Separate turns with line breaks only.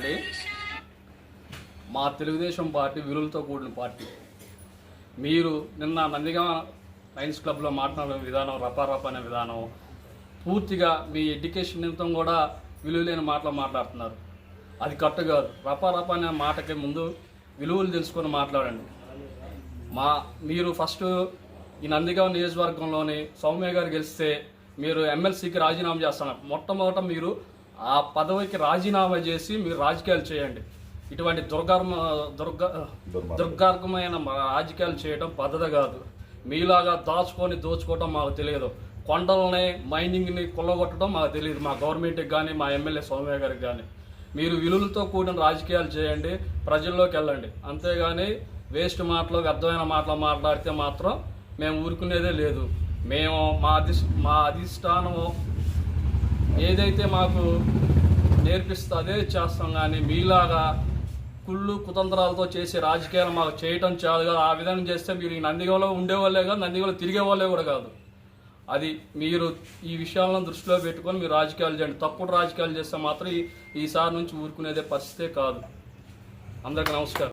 అండి మా తెలుగుదేశం పార్టీ విలువలతో కూడిన పార్టీ. మీరు నిన్న నందిగా లయన్స్ క్లబ్లో మాట్లాడిన విధానం రపారప అనే విధానం పూర్తిగా మీ ఎడ్యుకేషన్ నిమిత్తం కూడా విలువ లేని మాటలు మాట్లాడుతున్నారు. అది కరెక్ట్ కాదు. రపారప అనే మాటకి ముందు విలువలు తెలుసుకొని మాట్లాడండి. మా మీరు ఫస్ట్ ఈ నందిగా నియోజకవర్గంలోని సౌమ్య గారు గెలిస్తే మీరు ఎమ్మెల్సీకి రాజీనామా చేస్తున్నారు. మొట్టమొదట మీరు ఆ పదవికి రాజీనామా చేసి మీరు రాజకీయాలు చేయండి. ఇటువంటి దుర్గర్మ దుర్గ దుర్గార్గమైన రాజకీయాలు చేయడం పద్ధతి కాదు. మీలాగా దాచుకొని దోచుకోవడం మాకు తెలియదు. కొండలని మైనింగ్ని కొల్లగొట్టడం మాకు తెలియదు. మా గవర్నమెంట్కి కానీ మా ఎమ్మెల్యే సౌమ్య గారికి కానీ. మీరు విలువలతో కూడిన రాజకీయాలు చేయండి ప్రజల్లోకి వెళ్ళండి. అంతేగాని వేస్ట్ మాటలు వ్యర్థమైన మాటలు మాట్లాడితే మాత్రం మేము ఊరుకునేదే లేదు. మేము మా అధి మా అధిష్టానము ఏదైతే మాకు నేర్పిస్తే అదే చేస్తాం కానీ మీలాగా కుళ్ళు కుతంత్రాలతో చేసే రాజకీయాలు మాకు చేయటం చాలు కదా. ఆ విధంగా చేస్తే మీరు ఈ నందిగంలో ఉండేవాళ్ళే కాదు నందిగంలో తిరిగే వాళ్ళే కూడా కాదు. అది మీరు ఈ విషయాలను దృష్టిలో పెట్టుకొని మీరు రాజకీయాలు చేయండి. తప్పుడు రాజకీయాలు చేస్తే మాత్రం ఈ ఈసారి నుంచి ఊరుకునేదే పరిస్థితే కాదు. అందరికీ నమస్కారం.